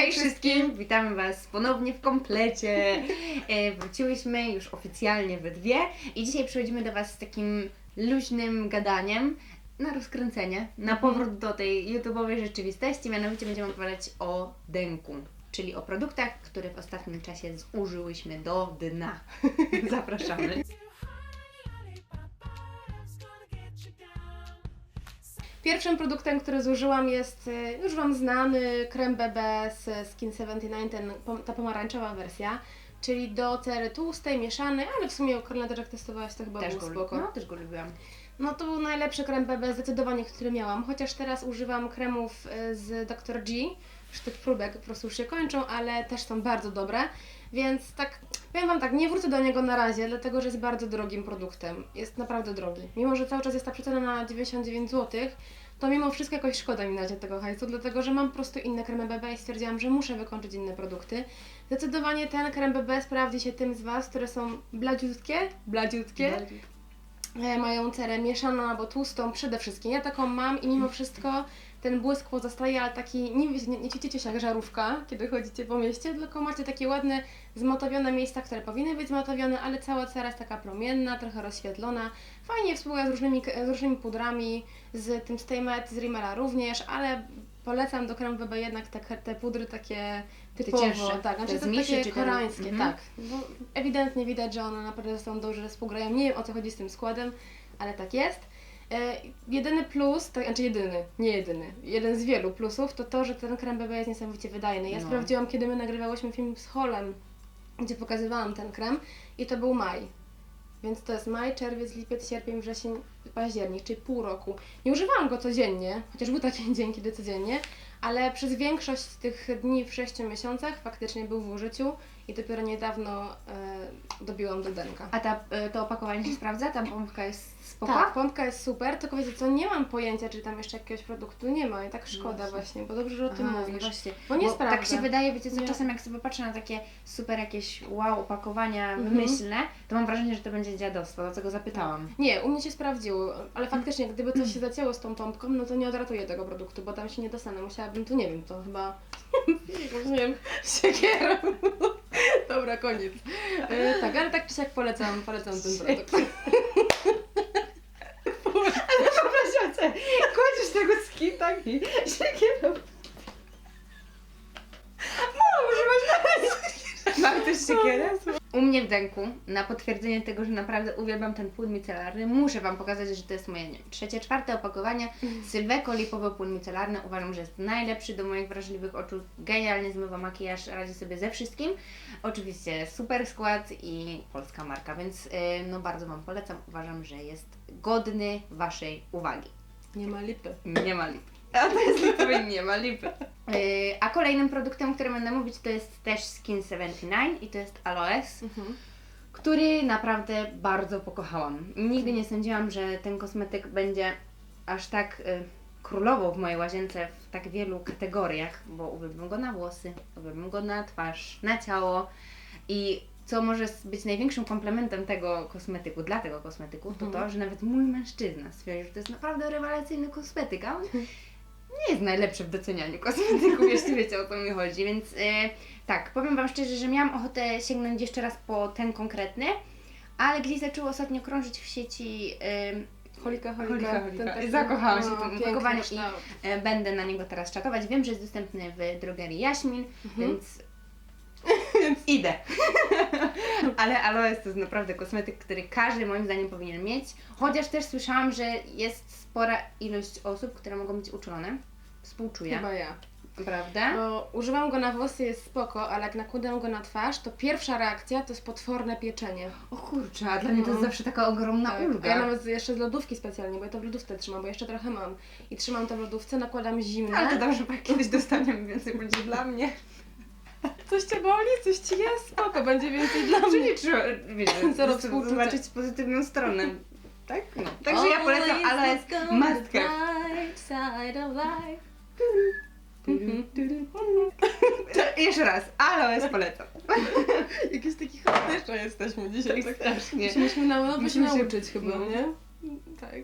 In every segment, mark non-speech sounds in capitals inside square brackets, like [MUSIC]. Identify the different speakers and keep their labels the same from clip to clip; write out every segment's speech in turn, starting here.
Speaker 1: Hej wszystkim! Witamy Was ponownie w komplecie. E, Wróciłyśmy już oficjalnie we dwie i dzisiaj przychodzimy do Was z takim luźnym gadaniem na rozkręcenie, na powrót do tej YouTube'owej rzeczywistości. Mianowicie będziemy opowiadać o denku, czyli o produktach, które w ostatnim czasie zużyłyśmy do dna. Zapraszamy. [LAUGHS]
Speaker 2: Pierwszym produktem, który zużyłam jest y, już Wam znany krem BB z Skin 79, ten, ta pomarańczowa wersja, czyli do cery tłustej, mieszanej, ale w sumie koronę jak testowałaś to chyba
Speaker 1: Też
Speaker 2: było
Speaker 1: go,
Speaker 2: spoko.
Speaker 1: no, też go lubiłam.
Speaker 2: No to był najlepszy krem BB zdecydowanie, który miałam, chociaż teraz używam kremów y, z Dr. G, już tych próbek po prostu już się kończą, ale też są bardzo dobre, więc tak, powiem Wam tak, nie wrócę do niego na razie, dlatego że jest bardzo drogim produktem, jest naprawdę drogi. Mimo, że cały czas jest ta przecena na 99 zł, to mimo wszystko jakoś szkoda mi dać tego hajsu, dlatego że mam po prostu inne kremy BB i stwierdziłam, że muszę wykończyć inne produkty. Zdecydowanie ten krem BB sprawdzi się tym z Was, które są bladziutkie, bladziutkie, e, mają cerę mieszaną albo tłustą przede wszystkim. Ja taką mam i mimo wszystko ten błysk pozostaje, ale taki, nie, nie, nie się jak żarówka, kiedy chodzicie po mieście, tylko macie takie ładne, zmatowione miejsca, które powinny być zmatowione, ale cała cera jest taka promienna, trochę rozświetlona. Fajnie współgra z różnymi, z różnymi pudrami, z tym Stay Matte, z Rimmela również, ale polecam do kremu BB jednak te, te pudry takie typowo,
Speaker 1: cięższe,
Speaker 2: tak,
Speaker 1: te
Speaker 2: znaczy to
Speaker 1: Miszy
Speaker 2: takie
Speaker 1: czy ten-
Speaker 2: koreańskie,
Speaker 1: mhm.
Speaker 2: tak. Bo ewidentnie widać, że one naprawdę są dobrze współgrają. Nie wiem o co chodzi z tym składem, ale tak jest. E, jedyny plus, tak, znaczy jedyny, nie jedyny, jeden z wielu plusów to to, że ten krem BB jest niesamowicie wydajny. Ja
Speaker 1: No.
Speaker 2: sprawdziłam, kiedy my nagrywałyśmy film z Holem, gdzie pokazywałam ten krem i to był maj. Więc to jest maj, czerwiec, lipiec, sierpień, wrzesień, październik, czyli pół roku. Nie używałam go codziennie, chociaż był taki [LAUGHS] dzień, kiedy codziennie, ale przez większość tych dni w 6 miesiącach faktycznie był w użyciu i dopiero niedawno e, dobiłam do denka.
Speaker 1: A ta, y, to opakowanie się sprawdza? Ta pompka jest spoko?
Speaker 2: Tak, pompka jest super, tylko wiecie co, nie mam pojęcia, czy tam jeszcze jakiegoś produktu nie ma i tak szkoda
Speaker 1: Właśnie.
Speaker 2: bo dobrze, że o tym
Speaker 1: Aha, no
Speaker 2: mówisz.
Speaker 1: właśnie.
Speaker 2: Bo nie
Speaker 1: tak się wydaje, wiecie co,
Speaker 2: Nie.
Speaker 1: czasem jak sobie patrzę na takie super jakieś wow opakowania
Speaker 2: Mhm.
Speaker 1: wymyślne, to mam wrażenie, że to będzie dziadostwo, dlatego zapytałam.
Speaker 2: Nie, u mnie się sprawdziło, ale faktycznie gdyby coś się zacięło z tą pompką, no to nie odratuję tego produktu, bo tam się nie dostanę. Musiałabym, tu nie wiem, to chyba, [LAUGHS] [LAUGHS] nie wiem, siekierą. [LAUGHS] Dobra, koniec. E, tak, ale tak czy siak polecam, polecam ten produkt.
Speaker 1: Wyobraźcie sobie, kładziesz tego skita i siekierą. Mam też siekierę? U mnie w denku, na potwierdzenie tego, że naprawdę uwielbiam ten płyn micelarny, muszę Wam pokazać, że to jest moje nie wiem, trzecie, czwarte opakowanie. Sylweko lipowy płyn micelarny. Uważam, że jest najlepszy do moich wrażliwych oczu. Genialnie zmywa makijaż, radzi sobie ze wszystkim. Oczywiście super skład i polska marka, więc yy, no bardzo Wam polecam. Uważam, że jest godny Waszej uwagi.
Speaker 2: Nie ma lipy.
Speaker 1: Nie ma lipy. A to jest lipowy, nie ma lipy. Yy, a kolejnym produktem, o którym będę mówić, to jest też Skin 79 i to jest aloes
Speaker 2: Mhm.
Speaker 1: który naprawdę bardzo pokochałam. Nigdy nie sądziłam, że ten kosmetyk będzie aż tak y, królował w mojej łazience w tak wielu kategoriach, bo uwielbiam go na włosy, uwielbiam go na twarz, na ciało i co może być największym komplementem tego kosmetyku, dla tego kosmetyku, to
Speaker 2: Mhm.
Speaker 1: to, że nawet mój mężczyzna stwierdził, że to jest naprawdę rewelacyjny kosmetyk, a on [LAUGHS] nie jest najlepszy w docenianiu kosmetyków, [LAUGHS] jeśli wiecie o co mi chodzi, więc y, tak, powiem Wam szczerze, że miałam ochotę sięgnąć jeszcze raz po ten konkretny, ale gdzieś zaczęło ostatnio krążyć w sieci y,
Speaker 2: Holika, holika.
Speaker 1: Holika, holika.
Speaker 2: Ten taki-
Speaker 1: Zakochałam się w
Speaker 2: no,
Speaker 1: tym
Speaker 2: piękny
Speaker 1: opakowaniu i- y, będę na niego teraz czatować. Wiem, że jest dostępny w drogerii Jaśmin,
Speaker 2: Mhm.
Speaker 1: więc [LAUGHS] idę. [LAUGHS] ale aloes to jest naprawdę kosmetyk, który każdy moim zdaniem powinien mieć, chociaż też słyszałam, że jest spora ilość osób, które mogą być uczulone. Współczuję,
Speaker 2: Chyba ja.
Speaker 1: prawda?
Speaker 2: Bo używam go na włosy, jest spoko, ale jak nakładam go na twarz, to pierwsza reakcja to jest potworne pieczenie.
Speaker 1: O kurczę, a dla mnie to jest
Speaker 2: No.
Speaker 1: zawsze taka ogromna
Speaker 2: Tak. A
Speaker 1: ulga.
Speaker 2: ja nawet jeszcze z lodówki specjalnie, bo ja to w lodówce trzymam, bo jeszcze trochę mam. I trzymam to w lodówce, nakładam zimne.
Speaker 1: Ale to dobrze, bo jak kiedyś dostaniemy więcej, będzie dla mnie.
Speaker 2: Coś cię boli, coś ci jest, spoko, będzie więcej dla mnie.
Speaker 1: Czyli trzeba, wiesz, [LAUGHS]
Speaker 2: Zero współczucia.
Speaker 1: zobaczyć pozytywną stronę. Tak? No. Także ja polecam aloes must have. To Jeszcze raz, aloes polecam. [LAUGHS]
Speaker 2: Jakieś taki chaotyczne jesteśmy dzisiaj.
Speaker 1: Tak strasznie.
Speaker 2: Musimy na, no,
Speaker 1: Musimy
Speaker 2: musimy
Speaker 1: się-
Speaker 2: nauczyć chyba,
Speaker 1: no.
Speaker 2: nie? Tak.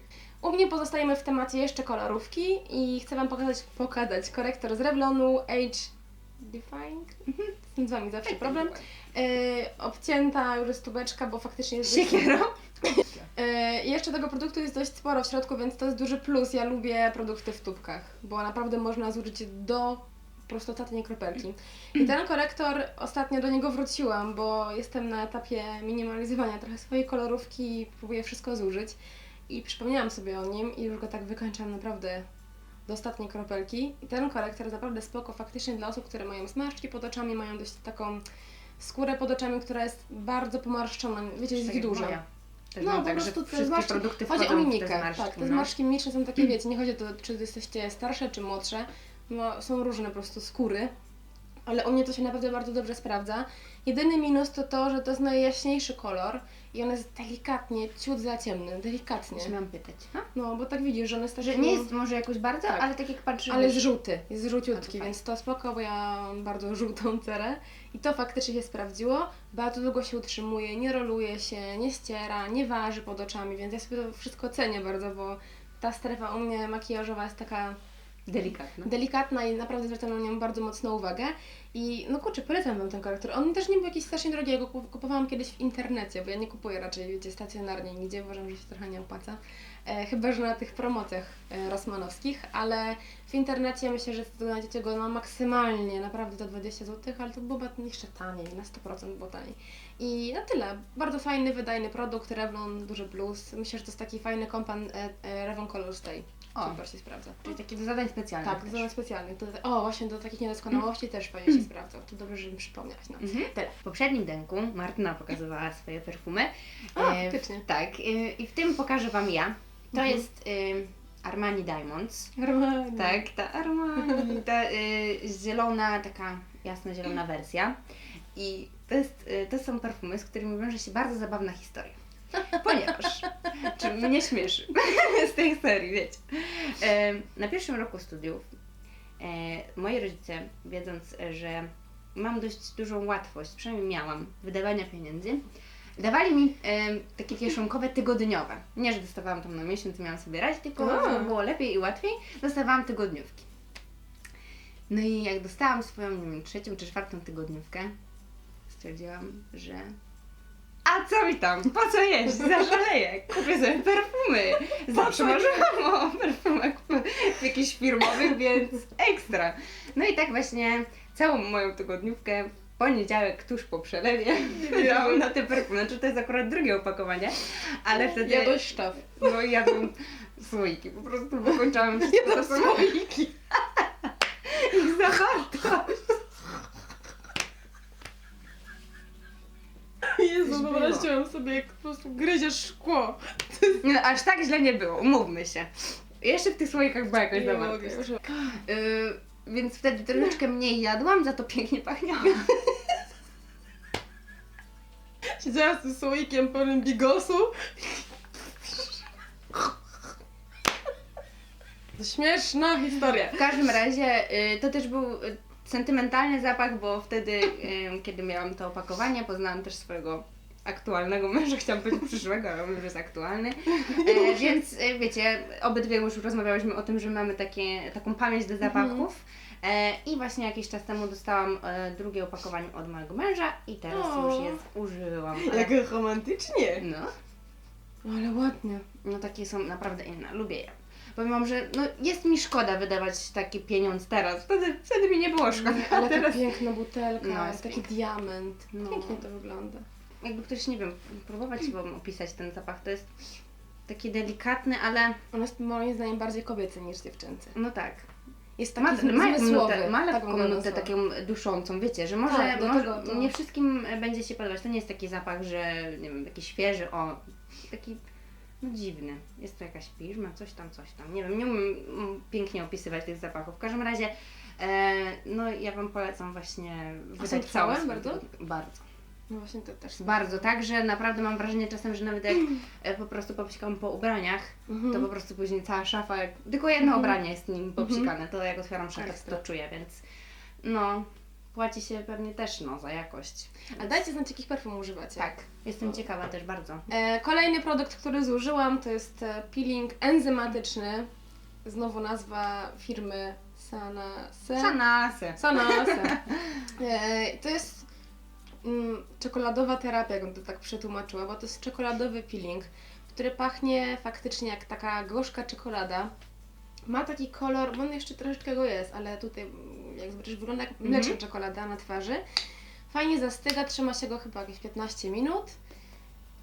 Speaker 2: U mnie pozostajemy w temacie jeszcze kolorówki i chcę Wam pokazać, pokazać korektor z Revlonu Age Defying? Z tym z wami zawsze problem. E, obcięta już jest tubeczka, bo faktycznie jest...
Speaker 1: Siekierą?
Speaker 2: E, I jeszcze tego produktu jest dość sporo w środku, więc to jest duży plus. Ja lubię produkty w tubkach, bo naprawdę można zużyć do ostatniej kropelki. I ten korektor, ostatnio do niego wróciłam, bo jestem na etapie minimalizowania trochę swojej kolorówki i próbuję wszystko zużyć. I przypomniałam sobie o nim i już go tak wykończam naprawdę do ostatniej kropelki. I ten korektor jest naprawdę spoko faktycznie dla osób, które mają zmarszczki pod oczami, mają dość taką skórę pod oczami, która jest bardzo pomarszczona. Wiecie, jest
Speaker 1: Tak. Też
Speaker 2: No,
Speaker 1: mam
Speaker 2: po
Speaker 1: tak,
Speaker 2: prostu te zmarszczki-
Speaker 1: produkty
Speaker 2: Chodzi o mimikę,
Speaker 1: te zmarszczki.
Speaker 2: tak. Te
Speaker 1: no.
Speaker 2: zmarszczki mimiczne są takie, wiecie, nie chodzi o to, czy jesteście starsze, czy młodsze. No, są różne po prostu skóry. Ale u mnie to się naprawdę bardzo dobrze sprawdza. Jedyny minus to to, że to jest najjaśniejszy kolor i on jest delikatnie, ciut za ciemny, delikatnie.
Speaker 1: Już mam pytać. Ha?
Speaker 2: No, bo tak widzisz, że on jest taki...
Speaker 1: Że nie jest może jakoś bardzo,
Speaker 2: Tak.
Speaker 1: ale tak jak patrzysz.
Speaker 2: Ale jest żółty, jest żółciutki, więc to spoko, bo ja mam bardzo żółtą cerę i to faktycznie się sprawdziło. Bardzo długo się utrzymuje, nie roluje się, nie ściera, nie waży pod oczami, więc ja sobie to wszystko cenię bardzo, bo ta strefa u mnie makijażowa jest taka
Speaker 1: Delikatna.
Speaker 2: delikatna i naprawdę zwracam na nią bardzo mocną uwagę. I no kurczę, polecam Wam ten korektor. On też nie był jakiś strasznie drogi, ja go kup- kupowałam kiedyś w internecie, bo ja nie kupuję raczej, wiecie, stacjonarnie nigdzie, uważam, że się trochę nie opłaca. E, chyba, że na tych promocjach e, rosmanowskich, ale w internecie myślę, że znajdziecie go no, maksymalnie, naprawdę za 20 zł, ale to było jeszcze taniej, na 100% było taniej. I na tyle. Bardzo fajny, wydajny produkt, Revlon, duży plus. Myślę, że to jest taki fajny kompan e, e, Revlon Color Stay.
Speaker 1: O.
Speaker 2: Super się sprawdza.
Speaker 1: Czyli taki do zadań specjalnych.
Speaker 2: Tak, do zadań specjalnych. Do, o, właśnie do takich niedoskonałości też fajnie się sprawdza. To dobrze, że mi przypomniałaś. No.
Speaker 1: Mhm.
Speaker 2: Tyle.
Speaker 1: W poprzednim denku Martyna pokazywała swoje perfumy.
Speaker 2: A,
Speaker 1: E,
Speaker 2: faktycznie.
Speaker 1: Tak, e, i w tym pokażę Wam ja. To
Speaker 2: Mhm.
Speaker 1: jest e, Armani Diamonds.
Speaker 2: Normalnie.
Speaker 1: Tak, ta Armani, ta e, zielona, taka jasno zielona wersja. I to, jest, e, to są perfumy, z którymi wiąże się bardzo zabawna historia. Ponieważ, czy mnie śmieszy [LAUGHS] z tej serii, wiecie. Na pierwszym roku studiów e, moi rodzice, wiedząc, że mam dość dużą łatwość, przynajmniej miałam, wydawania pieniędzy, dawali mi e, takie kieszonkowe tygodniowe. Nie, że dostawałam tam na miesiąc miałam sobie radzić, tylko żeby było lepiej i łatwiej, dostawałam tygodniówki. No i jak dostałam swoją, nie wiem, trzecią czy czwartą tygodniówkę, stwierdziłam, że a co mi tam? Po co jeść? Zaszaleję. Kupię sobie perfumy. Zawsze marzyłam o perfumach w- jakichś firmowych, więc ekstra. No i tak właśnie całą moją tygodniówkę w poniedziałek tuż po przelewie [LAUGHS] wydałam na te perfumy. Znaczy to jest akurat drugie opakowanie, ale wtedy
Speaker 2: Ja dość sztaf.
Speaker 1: no jadłam słoiki. Po prostu wykończałam [LAUGHS] wszystko. Są słoiki. Ich [LAUGHS] zawartość.
Speaker 2: Jezu, wyobraziłam sobie, jak po prostu gryziesz szkło.
Speaker 1: No, aż tak źle nie było, umówmy się. Jeszcze w tych słoikach była jakaś zawartość. Yy, więc wtedy troszeczkę mniej jadłam, za to pięknie pachniałam. [LAUGHS]
Speaker 2: Siedziałam z tym słoikiem pełnym bigosu. To [LAUGHS] Śmieszna historia.
Speaker 1: W każdym razie yy, to też był yy, sentymentalny zapach, bo wtedy, kiedy miałam to opakowanie, poznałam też swojego aktualnego męża, [LAUGHS] chciałam powiedzieć przyszłego, ale on już jest aktualny. E, [LAUGHS] więc e, wiecie, obydwie już rozmawiałyśmy o tym, że mamy takie, taką pamięć do zapachów. E, I właśnie jakiś czas temu dostałam e, drugie opakowanie od mojego męża i teraz
Speaker 2: O.
Speaker 1: już je użyłam. Ale,
Speaker 2: Jak romantycznie.
Speaker 1: no,
Speaker 2: Ale ładnie.
Speaker 1: no takie są naprawdę inne, lubię je. Powiem wam, że no, jest mi szkoda wydawać taki pieniądz teraz. Wtedy, wtedy mi nie było szkoda.
Speaker 2: Ale
Speaker 1: teraz
Speaker 2: ta piękna butelka,
Speaker 1: No,
Speaker 2: taki diament.
Speaker 1: No.
Speaker 2: Pięknie to wygląda.
Speaker 1: jakby ktoś, nie wiem, próbować wam opisać ten zapach, to jest taki delikatny, ale
Speaker 2: On jest moim zdaniem bardziej kobiecy niż dziewczęcy.
Speaker 1: no tak.
Speaker 2: Jest
Speaker 1: Ma,
Speaker 2: taki
Speaker 1: ma,
Speaker 2: zmysłowy.
Speaker 1: nutę, ma lekką nutę taką duszącą, wiecie, że może,
Speaker 2: Tak,
Speaker 1: może
Speaker 2: tego to-
Speaker 1: nie wszystkim będzie się podobać. To nie jest taki zapach, że nie wiem, taki świeży, o, taki no dziwny. Jest to jakaś piżma, coś tam, coś tam. Nie wiem, nie umiem mm, pięknie opisywać tych zapachów. W każdym razie, e, no ja Wam polecam właśnie wydać całą
Speaker 2: bardzo?
Speaker 1: Bardzo.
Speaker 2: No właśnie to też.
Speaker 1: Bardzo, tak, że naprawdę mam wrażenie czasem, że nawet jak e, po prostu popsikam po ubraniach,
Speaker 2: Mhm.
Speaker 1: to po prostu później cała szafa, jak tylko jedno
Speaker 2: Mhm.
Speaker 1: ubranie jest nim popsikane, to jak otwieram szafę,
Speaker 2: Ekstra.
Speaker 1: to czuję, więc no, płaci się pewnie też no, za jakość.
Speaker 2: A dajcie znać, jakich perfum używacie.
Speaker 1: Tak, jestem ciekawa też bardzo.
Speaker 2: E, kolejny produkt, który zużyłam, to jest e, peeling enzymatyczny. Znowu nazwa firmy Sanase.
Speaker 1: Sanasy.
Speaker 2: Sanase. [LAUGHS] E, to jest mm, czekoladowa terapia, jakbym to tak przetłumaczyła, bo to jest czekoladowy peeling, który pachnie faktycznie jak taka gorzka czekolada. Ma taki kolor, bo on jeszcze troszeczkę go jest, ale tutaj jak zobaczysz wygląda jak
Speaker 1: Mhm.
Speaker 2: mleczna czekolada na twarzy. Fajnie zastyga, trzyma się go chyba jakieś 15 minut.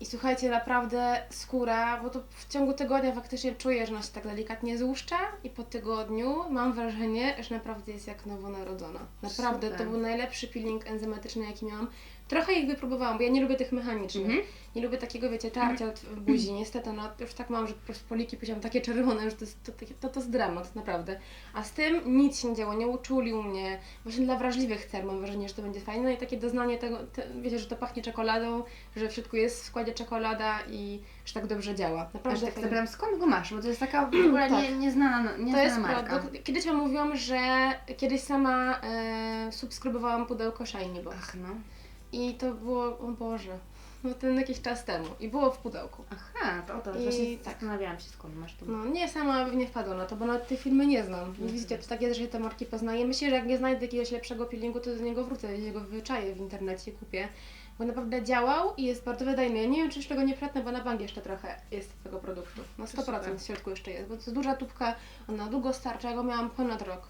Speaker 2: I słuchajcie, naprawdę skóra, bo to w ciągu tygodnia faktycznie czuję, że ona się tak delikatnie złuszcza i po tygodniu mam wrażenie, że naprawdę jest jak nowonarodzona. Naprawdę,
Speaker 1: Super.
Speaker 2: to był najlepszy peeling enzymetyczny, jaki miałam. Trochę ich wypróbowałam, bo ja nie lubię tych mechanicznych.
Speaker 1: Mhm.
Speaker 2: Nie lubię takiego, wiecie, tarcia od- w buzi. Niestety, no już tak mam, że po prostu poliki poziom takie czerwone, że to jest, to, to, to jest dramat, naprawdę. A z tym nic się nie działo, nie uczulił mnie. Właśnie dla wrażliwych cer mam wrażenie, że to będzie fajne. No i takie doznanie tego, te, wiecie, że to pachnie czekoladą, że w środku jest w składzie czekolada i że tak dobrze działa.
Speaker 1: Aż
Speaker 2: Naprawdę
Speaker 1: tak zapytam, skąd go masz? Bo to jest taka w ogóle
Speaker 2: Tak.
Speaker 1: nie, nieznana,
Speaker 2: To
Speaker 1: nieznana
Speaker 2: jest
Speaker 1: marka.
Speaker 2: produkt. Kiedyś Wam mówiłam, że kiedyś sama e, subskrybowałam pudełko Shiny Box.
Speaker 1: Ach no.
Speaker 2: I to było, o Boże, no ten jakiś czas temu. I było w pudełku.
Speaker 1: Aha, to o to
Speaker 2: I
Speaker 1: właśnie
Speaker 2: tak.
Speaker 1: zastanawiałam się skąd masz to.
Speaker 2: No nie, sama nie wpadła na to, bo nawet tej firmy nie znam.
Speaker 1: Mhm.
Speaker 2: Widzicie, to tak jest, że się te marki poznaje. Myślę, że jak nie znajdę jakiegoś lepszego peelingu, to do niego wrócę, jego wyczaję w internecie, kupię. Bo naprawdę działał i jest bardzo wydajny. Ja nie wiem, czy jeszcze go nie przetnę, bo na bank jeszcze trochę jest tego produktu. Na 100%
Speaker 1: super.
Speaker 2: w środku jeszcze jest, bo to jest duża tubka, ona długo starcza, ja go miałam ponad rok.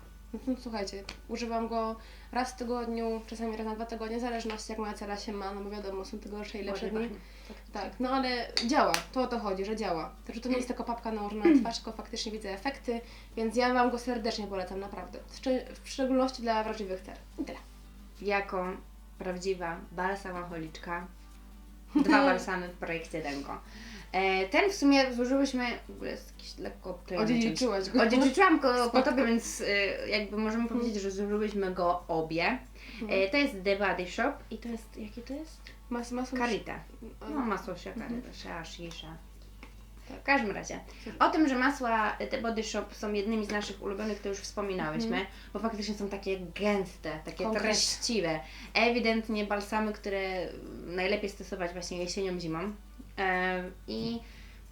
Speaker 2: No to słuchajcie, używam go raz w tygodniu, czasami raz na dwa tygodnie, w zależności jak moja cera się ma, no bo wiadomo, są te gorsze i lepsze dni.
Speaker 1: pachnie.
Speaker 2: Tak, no ale działa, to o to chodzi, że działa. Także to nie jest tylko papka nałożona na [CLEARS THROAT] twarz, tylko faktycznie widzę efekty, więc ja Wam go serdecznie polecam, naprawdę. W, szczeg- w szczególności dla wrażliwych cer. I tyle.
Speaker 1: Jako prawdziwa balsamocholiczka. [LAUGHS] Dwa balsamy w projekcie Denko. E, ten w sumie zużyłyśmy, w ogóle jest jakiś lekko czymś.
Speaker 2: Odziedziczyłaś go.
Speaker 1: Odziedziczyłam go po tobie, więc y, jakby możemy powiedzieć, że zużyłyśmy go obie. E, to jest The Body Shop i to jest, jaki to jest?
Speaker 2: Mas, masło
Speaker 1: Karita. No
Speaker 2: Mhm.
Speaker 1: masło się karita, shea, shisha. W każdym razie, o tym, że masła The Body Shop są jednymi z naszych ulubionych, to już wspominałyśmy, bo faktycznie są takie gęste, takie
Speaker 2: Konkret.
Speaker 1: treściwe. Ewidentnie balsamy, które najlepiej stosować właśnie jesienią, zimą. E, I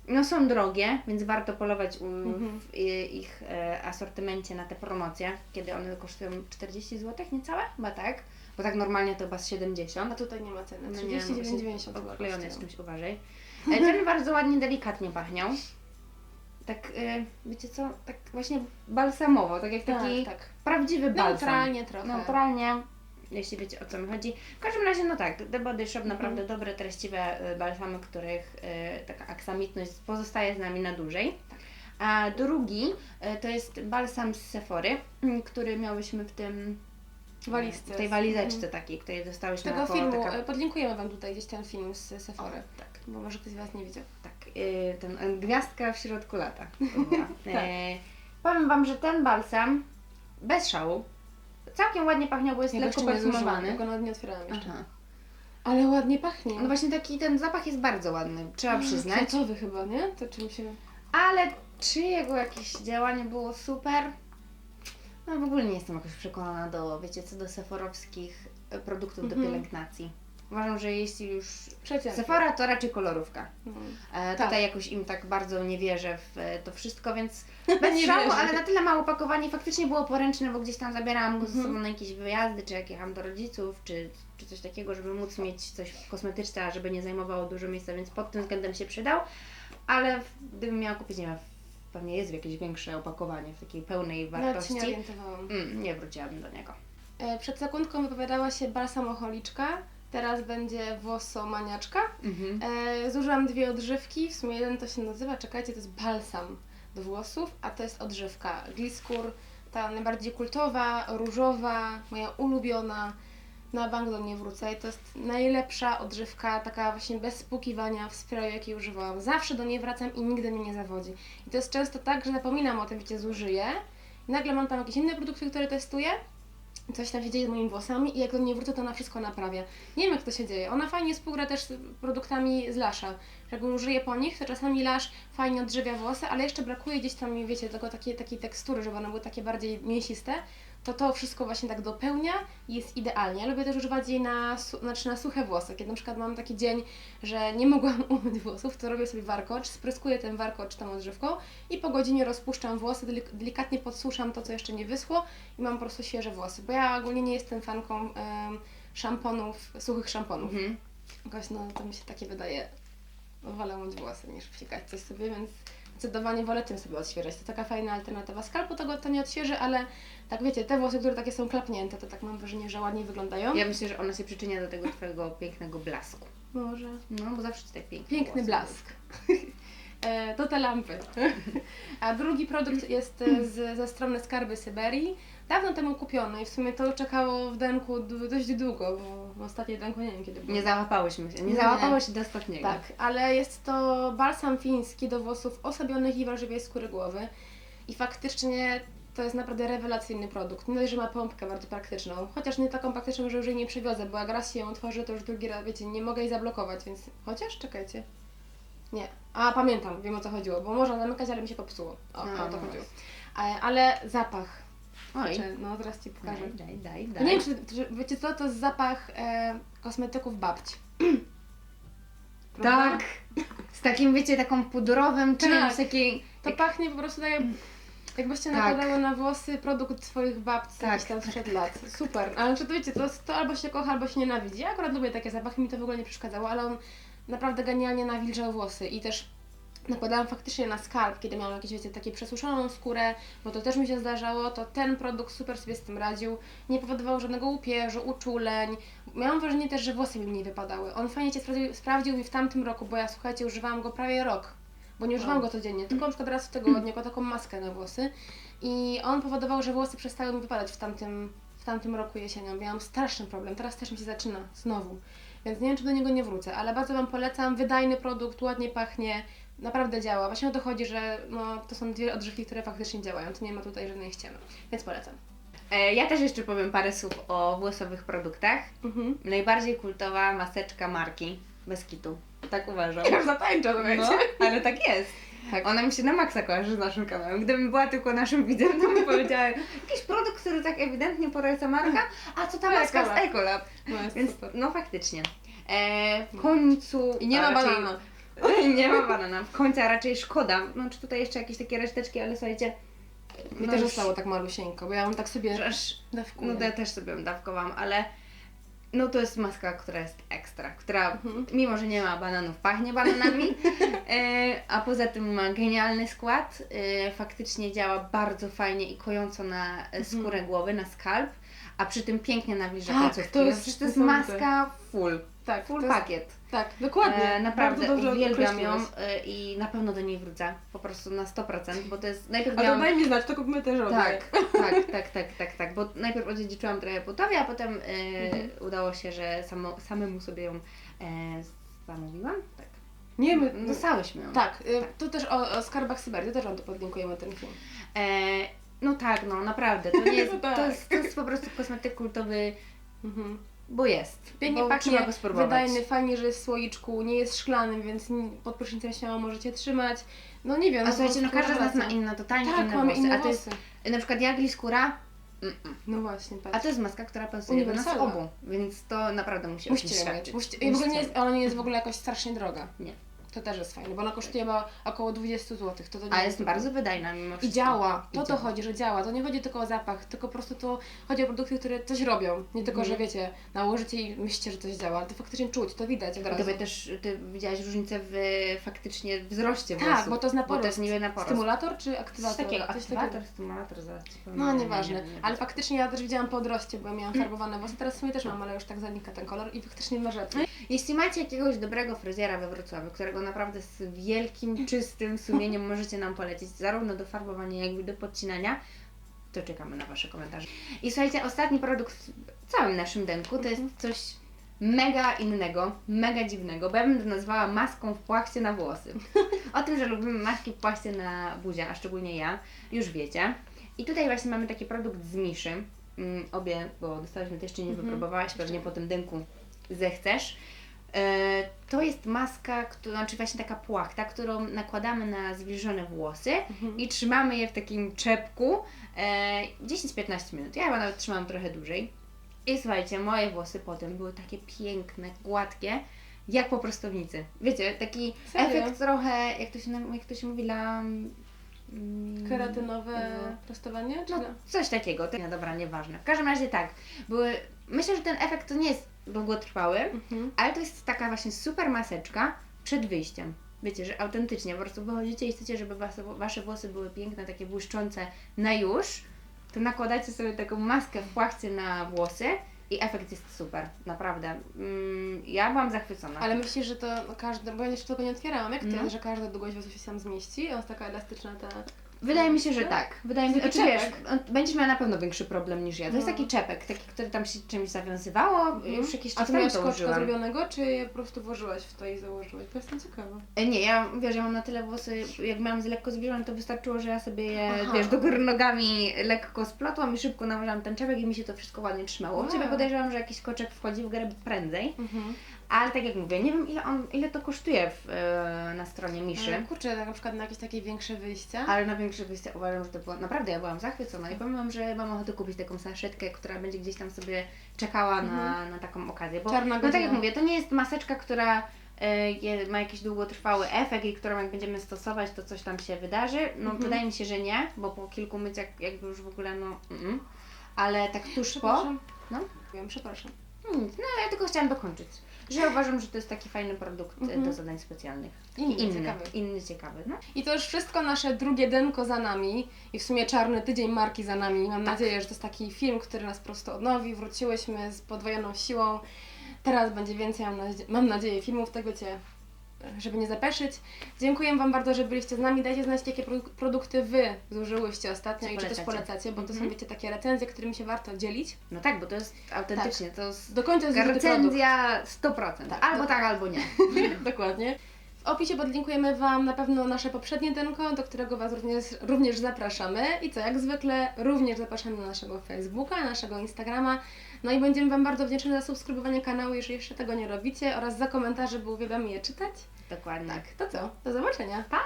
Speaker 1: no są drogie, więc warto polować
Speaker 2: Mhm.
Speaker 1: w i- ich e, asortymencie na te promocje, kiedy one kosztują 40 zł, niecałe? Chyba tak. Bo tak normalnie to chyba z 70.
Speaker 2: A tutaj nie ma ceny.
Speaker 1: No nie,
Speaker 2: 39,90
Speaker 1: no,
Speaker 2: chyba
Speaker 1: Odklejony jest czymś, uważaj. Ten bardzo ładnie, delikatnie pachniał. Tak, e, wiecie co, tak właśnie balsamowo, tak jak taki
Speaker 2: Tak, tak.
Speaker 1: prawdziwy balsam.
Speaker 2: Neutralnie trochę.
Speaker 1: Neutralnie, jeśli wiecie o co mi chodzi. W każdym razie, no tak, The Body Shop
Speaker 2: Mhm.
Speaker 1: naprawdę dobre, treściwe e, balsamy, których e, taka aksamitność pozostaje z nami na dłużej.
Speaker 2: Tak.
Speaker 1: A drugi to jest balsam z Sephory, m, który miałyśmy w tym
Speaker 2: Walizce.
Speaker 1: w tej walizeczce takiej, której
Speaker 2: Z
Speaker 1: dostałyśmy
Speaker 2: tego filmu,
Speaker 1: taka
Speaker 2: podlinkujemy Wam tutaj gdzieś ten film z Sephory.
Speaker 1: tak.
Speaker 2: Bo może ktoś z Was nie widział.
Speaker 1: Tak, y, ten y, gwiazdka w środku lata. [LAUGHS]
Speaker 2: Tak.
Speaker 1: E, powiem Wam, że ten balsam bez szału całkiem ładnie pachniał, bo jest
Speaker 2: Ja
Speaker 1: lekko perfumowany.
Speaker 2: go nawet nie otwierałam jeszcze.
Speaker 1: Aha.
Speaker 2: Ale ładnie pachnie.
Speaker 1: No właśnie taki ten zapach jest bardzo ładny, trzeba przyznać.
Speaker 2: Kwiatowy chyba, nie? To czym się...
Speaker 1: Ale czy jego jakieś działanie było super? No w ogóle nie jestem jakoś przekonana do, wiecie co, do seforowskich e, produktów do
Speaker 2: Mhm.
Speaker 1: pielęgnacji. Uważam, że jeśli już
Speaker 2: Przeciętnie.
Speaker 1: Sephora to raczej kolorówka.
Speaker 2: Mhm.
Speaker 1: E,
Speaker 2: Tak.
Speaker 1: Tutaj jakoś im tak bardzo nie wierzę w e, to wszystko, więc [LAUGHS] bez szału, ale na tyle mało opakowanie faktycznie było poręczne, bo gdzieś tam zabierałam go ze
Speaker 2: Mhm.
Speaker 1: sobą na jakieś wyjazdy, czy jak jechałam do rodziców, czy, czy coś takiego, żeby móc mieć coś kosmetyczne, żeby nie zajmowało dużo miejsca, więc pod tym względem się przydał, ale w- gdybym miała kupić, nie wiem, w- pewnie jest jakieś większe opakowanie w takiej pełnej
Speaker 2: Nawet się
Speaker 1: wartości,
Speaker 2: nie orientowałam.
Speaker 1: mm, nie wróciłabym do niego.
Speaker 2: E, Przed sekundką wypowiadała się balsamocholiczka, teraz będzie włosomaniaczka.
Speaker 1: Mhm.
Speaker 2: E, zużyłam dwie odżywki, w sumie jeden to się nazywa, czekajcie, to jest balsam do włosów, a to jest odżywka Gliskur, ta najbardziej kultowa, różowa, moja ulubiona. Na bank do niej wrócę i to jest najlepsza odżywka, taka właśnie bez spłukiwania w sprayu, jakiej używałam. Zawsze do niej wracam i nigdy mnie nie zawodzi. I to jest często tak, że zapominam o tym, wiecie, zużyję. I nagle mam tam jakieś inne produkty, które testuję coś tam się dzieje z moimi włosami i jak do niej wrócę, to ona wszystko naprawia. Nie wiem, jak to się dzieje. Ona fajnie współgra też z produktami z Lasha. że Jak użyję po nich, to czasami Lash fajnie odżywia włosy, ale jeszcze brakuje gdzieś tam, wiecie, tego takiej, takiej tekstury, żeby one były takie bardziej mięsiste. To to wszystko właśnie tak dopełnia i jest idealnie. Ja lubię też używać jej na, znaczy na suche włosy. Kiedy na przykład mam taki dzień, że nie mogłam [LAUGHS] umyć włosów, to robię sobie warkocz, spryskuję ten warkocz tą odżywką i po godzinie rozpuszczam włosy, delik- delikatnie podsuszam to, co jeszcze nie wyschło i mam po prostu świeże włosy. Bo ja ogólnie nie jestem fanką szamponów, suchych szamponów.
Speaker 1: Mhm.
Speaker 2: Jakoś no to mi się takie wydaje, wolę myć włosy niż psikać coś sobie, więc zdecydowanie wolę tym sobie odświeżać. To taka fajna alternatywa. Skalpu tego to nie odświeży, ale tak wiecie, te włosy, które takie są klapnięte, to tak mam wrażenie, że ładniej wyglądają.
Speaker 1: Ja myślę, że ona się przyczynia do tego twojego pięknego blasku.
Speaker 2: Może.
Speaker 1: No, bo zawsze ci tak pięknie
Speaker 2: Piękny
Speaker 1: włosy
Speaker 2: blask. E, to te lampy. A drugi produkt jest e, z, ze strony Skarby Syberii. Dawno temu kupiony i w sumie to czekało w denku dość długo, bo w ostatniej denku nie wiem kiedy było.
Speaker 1: Nie załapałyśmy się, nie załapało się do ostatniego.
Speaker 2: Tak, ale jest to balsam fiński do włosów osobionych i wrażliwej skóry głowy. I faktycznie to jest naprawdę rewelacyjny produkt. Dość, że ma pompkę bardzo praktyczną, chociaż nie taką praktyczną, że już jej nie przewiozę, bo jak raz się ją otworzę, to już drugi raz, wiecie, nie mogę jej zablokować, więc chociaż czekajcie. Nie. A pamiętam, wiem o co chodziło, bo można zamykać, ale mi się popsuło. O,
Speaker 1: No,
Speaker 2: o to
Speaker 1: no
Speaker 2: chodziło. Ale, ale zapach.
Speaker 1: Oj,
Speaker 2: Znaczy, no zaraz Ci pokażę.
Speaker 1: daj, daj, daj, daj.
Speaker 2: nie wiem, czy, czy wiecie co, to jest zapach e, kosmetyków babci. [CLEARS THROAT] Prawda?
Speaker 1: Tak, z takim, wiecie, taką pudrowym czymś,
Speaker 2: Tak.
Speaker 1: takiej...
Speaker 2: To pachnie po prostu tak, jak- jakbyście
Speaker 1: Tak.
Speaker 2: nakładały na włosy produkt swoich babci
Speaker 1: Tak,
Speaker 2: jakiś tam sprzed lat. Super. Ale czy to wiecie, to, to albo się kocha, albo się nienawidzi. Ja akurat lubię takie zapachy, mi to w ogóle nie przeszkadzało, ale on naprawdę genialnie nawilżał włosy i też nakładałam faktycznie na skarb, kiedy miałam jakieś, wiecie, takie przesuszoną skórę, bo to też mi się zdarzało, to ten produkt super sobie z tym radził. Nie powodował żadnego łupieżu, uczuleń. Miałam wrażenie też, że włosy mi mniej wypadały. On fajnie Cię sprawdził, sprawdził mi w tamtym roku, bo ja, słuchajcie, używałam go prawie rok. Bo nie używam go codziennie, tylko na przykład raz w tygodniu, jako taką maskę na włosy. I on powodował, że włosy przestały mi wypadać w tamtym, w tamtym roku jesienią. Miałam straszny problem, teraz też mi się zaczyna znowu. Więc nie wiem, czy do niego nie wrócę, ale bardzo Wam polecam. Wydajny produkt, ładnie pachnie, naprawdę działa. Właśnie o to chodzi, że no, to są dwie odżywki, które faktycznie działają. To nie ma tutaj żadnej ściemy. Więc polecam.
Speaker 1: E, ja też jeszcze powiem parę słów o włosowych produktach.
Speaker 2: Mhm.
Speaker 1: Najbardziej kultowa maseczka marki, bez kitu. Tak uważam.
Speaker 2: Ja już zatańczę, to
Speaker 1: No, ale tak jest.
Speaker 2: Tak.
Speaker 1: Ona mi się na maksa kojarzy z naszym kanałem. Gdybym była tylko naszym widzem, to bym powiedziała jakiś produkt, który tak ewidentnie poleca marka, a co ta maska z
Speaker 2: Ecolab. No
Speaker 1: Więc
Speaker 2: super.
Speaker 1: no faktycznie. E, w końcu...
Speaker 2: I nie ma
Speaker 1: raczej-
Speaker 2: banana. [LAUGHS]
Speaker 1: nie ma banana. W końcu a raczej szkoda. No czy tutaj jeszcze jakieś takie reszteczki, ale słuchajcie...
Speaker 2: Mi
Speaker 1: no
Speaker 2: też
Speaker 1: już-
Speaker 2: zostało tak malusieńko, bo ja mam tak sobie
Speaker 1: aż. No ja też sobie dawkowałam, ale no to jest maska, która jest ekstra, która
Speaker 2: Mhm.
Speaker 1: mimo, że nie ma bananów, pachnie bananami, [LAUGHS] e, a poza tym ma genialny skład, e, faktycznie działa bardzo fajnie i kojąco na e, skórę głowy, na skalp, a przy tym pięknie nawilża
Speaker 2: Tak,
Speaker 1: końcówki.
Speaker 2: to jest
Speaker 1: to jest maska full,
Speaker 2: tak,
Speaker 1: full
Speaker 2: to jest-
Speaker 1: pakiet.
Speaker 2: Tak, dokładnie.
Speaker 1: E, naprawdę uwielbiam ją e, i na pewno do niej wrócę, po prostu na 100%, bo to jest najpierw
Speaker 2: A to daj mi znać, to kupimy też obie.
Speaker 1: Tak, tak, tak, tak, tak, tak, bo najpierw odziedziczyłam trochę butowie, a potem e,
Speaker 2: Mhm.
Speaker 1: udało się, że samo, samemu sobie ją e, zamówiłam. Tak.
Speaker 2: Nie, my,
Speaker 1: Dostałyśmy ją.
Speaker 2: Tak, y, tu też o, o skarbach Syberii, to też Wam tu podlinkujemy ten film.
Speaker 1: No tak, no naprawdę, to nie jest, [LAUGHS]
Speaker 2: No tak.
Speaker 1: to jest, to jest po prostu kosmetyk kultowy,
Speaker 2: Mhm.
Speaker 1: bo jest.
Speaker 2: Pięknie
Speaker 1: bo
Speaker 2: pachnie,
Speaker 1: trzeba go spróbować.
Speaker 2: wydajny, fajnie, że jest w słoiczku, nie jest szklanym, więc pod prysznicem śmiało możecie trzymać. No nie wiem.
Speaker 1: A
Speaker 2: no
Speaker 1: słuchajcie, no każda z nas ma inne, totalnie
Speaker 2: Tak,
Speaker 1: inne
Speaker 2: mamy
Speaker 1: włosy,
Speaker 2: inne
Speaker 1: a to jest, na przykład jagli skóra, mm-mm.
Speaker 2: No właśnie,
Speaker 1: a
Speaker 2: patrz.
Speaker 1: to jest maska, która pasuje do nas obu, więc to naprawdę musi
Speaker 2: Musicie mieć. Musicie, I w ogóle nie
Speaker 1: Musicie.
Speaker 2: jest, ona nie jest w ogóle jakoś strasznie droga.
Speaker 1: Nie.
Speaker 2: To też jest fajne, bo ona kosztuje chyba około 20 zł. To, to nie
Speaker 1: A jest bardzo wydajna mimo
Speaker 2: I
Speaker 1: wszystko.
Speaker 2: działa.
Speaker 1: I
Speaker 2: To to
Speaker 1: działa.
Speaker 2: chodzi, że działa. To nie chodzi tylko o zapach, tylko po prostu to chodzi o produkty, które coś robią. Nie tylko, że
Speaker 1: Mhm.
Speaker 2: wiecie, nałożycie i myślicie, że coś działa, ale to faktycznie czuć, to widać od
Speaker 1: I
Speaker 2: razu.
Speaker 1: Tobie też, ty widziałaś różnicę w faktycznie wzroście
Speaker 2: Tak,
Speaker 1: włosów.
Speaker 2: bo to jest na
Speaker 1: Bo to jest niby.
Speaker 2: Stymulator czy
Speaker 1: Coś
Speaker 2: aktywator?
Speaker 1: takiego,
Speaker 2: Coś
Speaker 1: aktywator, stymulator, zaraz ci powiem.
Speaker 2: No
Speaker 1: Nie,
Speaker 2: nieważne,
Speaker 1: nie, nie, nie.
Speaker 2: ale faktycznie ja też widziałam po odroście, bo miałam farbowane włosy, teraz w sumie też mam, ale już tak zanika ten kolor i faktycznie ma rzeczy.
Speaker 1: Jeśli macie jakiegoś dobrego fryzjera we Wrocławiu, którego naprawdę z wielkim, czystym sumieniem możecie nam polecić, zarówno do farbowania, jak i do podcinania, to czekamy na Wasze komentarze. I słuchajcie, ostatni produkt w całym naszym denku to jest coś mega innego, mega dziwnego, bo ja bym to nazwała maską w płachcie na włosy. [LAUGHS] O tym, że lubimy maski w płachcie na buzię, a szczególnie ja, już wiecie. I tutaj właśnie mamy taki produkt z Miszy. Mm, obie, bo dostałyśmy to jeszcze nie
Speaker 2: Mhm.
Speaker 1: wypróbowałaś, pewnie po tym dynku zechcesz. E, To jest maska, która, znaczy właśnie taka płachta, którą nakładamy na zwilżone włosy
Speaker 2: Mhm.
Speaker 1: i trzymamy je w takim czepku e, 10-15 minut. Ja chyba nawet trzymam trochę dłużej. I słuchajcie, moje włosy potem były takie piękne, gładkie, jak po prostownicy. Wiecie, taki
Speaker 2: Serio?
Speaker 1: efekt trochę, jak to się, jak to się mówi, la... mm,
Speaker 2: Keratynowe
Speaker 1: no.
Speaker 2: prostowanie? Czy
Speaker 1: no, coś takiego. To, dobra, nieważne. W każdym razie tak. Były, myślę, że ten efekt to nie jest długotrwały,
Speaker 2: Mhm.
Speaker 1: ale to jest taka właśnie super maseczka przed wyjściem. Wiecie, że autentycznie po prostu wychodzicie i chcecie, żeby wasze, wasze włosy były piękne, takie błyszczące na już, to nakładacie sobie taką maskę w płachcie na włosy i efekt jest super, naprawdę. Mm, ja byłam zachwycona.
Speaker 2: Ale myślisz, że to każdy, bo ja jeszcze tego nie otwierałam, jak ty,
Speaker 1: No.
Speaker 2: że każda długość włosów się tam zmieści? Ona jest taka elastyczna ta...
Speaker 1: Wydaje mi się, że tak. Wydaje mi się,
Speaker 2: Taki
Speaker 1: znaczy, wiesz, będziesz miała na pewno większy problem niż ja. To jest
Speaker 2: No.
Speaker 1: taki czepek, taki, który tam się czymś zawiązywało,
Speaker 2: Mhm.
Speaker 1: już jakiś
Speaker 2: A
Speaker 1: czas
Speaker 2: ty
Speaker 1: temu
Speaker 2: miałeś
Speaker 1: to
Speaker 2: koczka
Speaker 1: użyłam.
Speaker 2: zrobionego, czy je po prostu włożyłaś w to i założyłaś? To jestem ciekawa.
Speaker 1: E, Nie, ja wiesz, ja mam na tyle włosy, jak miałam z lekko zbliżone, to wystarczyło, że ja sobie je,
Speaker 2: Aha.
Speaker 1: wiesz, do góry nogami lekko splotłam i szybko nałożyłam ten czepek i mi się to wszystko ładnie trzymało. U. Ciebie podejrzewam, że jakiś koczek wchodzi w grę prędzej,
Speaker 2: Mhm.
Speaker 1: Ale tak jak mówię, nie wiem ile, on, ile to kosztuje w, e, na stronie Miszy.
Speaker 2: Ale kurczę, tak na przykład na jakieś takie większe wyjścia.
Speaker 1: Ale na większe wyjście uważam, że to było naprawdę, ja byłam zachwycona i powiem Wam, że mam ochotę kupić taką saszetkę, która będzie gdzieś tam sobie czekała na, na taką okazję. Bo,
Speaker 2: Czarna
Speaker 1: no tak jak mówię, to nie jest maseczka, która e, je, ma jakiś długotrwały efekt i którą jak będziemy stosować, to coś tam się wydarzy. No
Speaker 2: Mhm.
Speaker 1: wydaje mi się, że nie, bo po kilku myciach jakby już w ogóle no mm, ale tak tuż po.
Speaker 2: Przepraszam.
Speaker 1: No.
Speaker 2: Wiem, przepraszam.
Speaker 1: No ja tylko chciałam dokończyć. Że ja uważam, że to jest taki fajny produkt e,
Speaker 2: Mhm.
Speaker 1: do zadań specjalnych.
Speaker 2: Inny,
Speaker 1: inny,
Speaker 2: ciekawy.
Speaker 1: inny, ciekawy. No.
Speaker 2: I to już wszystko nasze drugie denko za nami i w sumie czarny tydzień marki za nami. Mam
Speaker 1: Tak.
Speaker 2: nadzieję, że to jest taki film, który nas po prostu odnowi. Wróciłyśmy z podwojoną siłą. Teraz będzie więcej, mam, nadzie- mam nadzieję, filmów, tak wiecie, żeby nie zapeszyć. Dziękuję Wam bardzo, że byliście z nami. Dajcie znać, jakie produ- produkty Wy zużyłyście ostatnio i czy też
Speaker 1: polecacie.
Speaker 2: bo to są,
Speaker 1: Mhm.
Speaker 2: wiecie, takie recenzje, którymi się warto dzielić.
Speaker 1: no tak, bo to jest autentycznie, to jest
Speaker 2: Do końca jest
Speaker 1: recenzja 100%.
Speaker 2: Tak,
Speaker 1: albo
Speaker 2: do-
Speaker 1: tak, albo nie. [LAUGHS]
Speaker 2: Dokładnie. W opisie podlinkujemy Wam na pewno nasze poprzednie denko, do którego Was również, również zapraszamy. I co, jak zwykle, również zapraszamy na naszego Facebooka, naszego Instagrama. No i będziemy Wam bardzo wdzięczni za subskrybowanie kanału, jeżeli jeszcze tego nie robicie, oraz za komentarze, bo uwielbiamy je czytać.
Speaker 1: Dokładnie.
Speaker 2: Tak, to co? Do zobaczenia.
Speaker 1: Pa!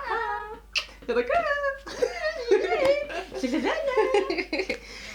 Speaker 2: Do zobaczenia. [LAUGHS] [LAUGHS]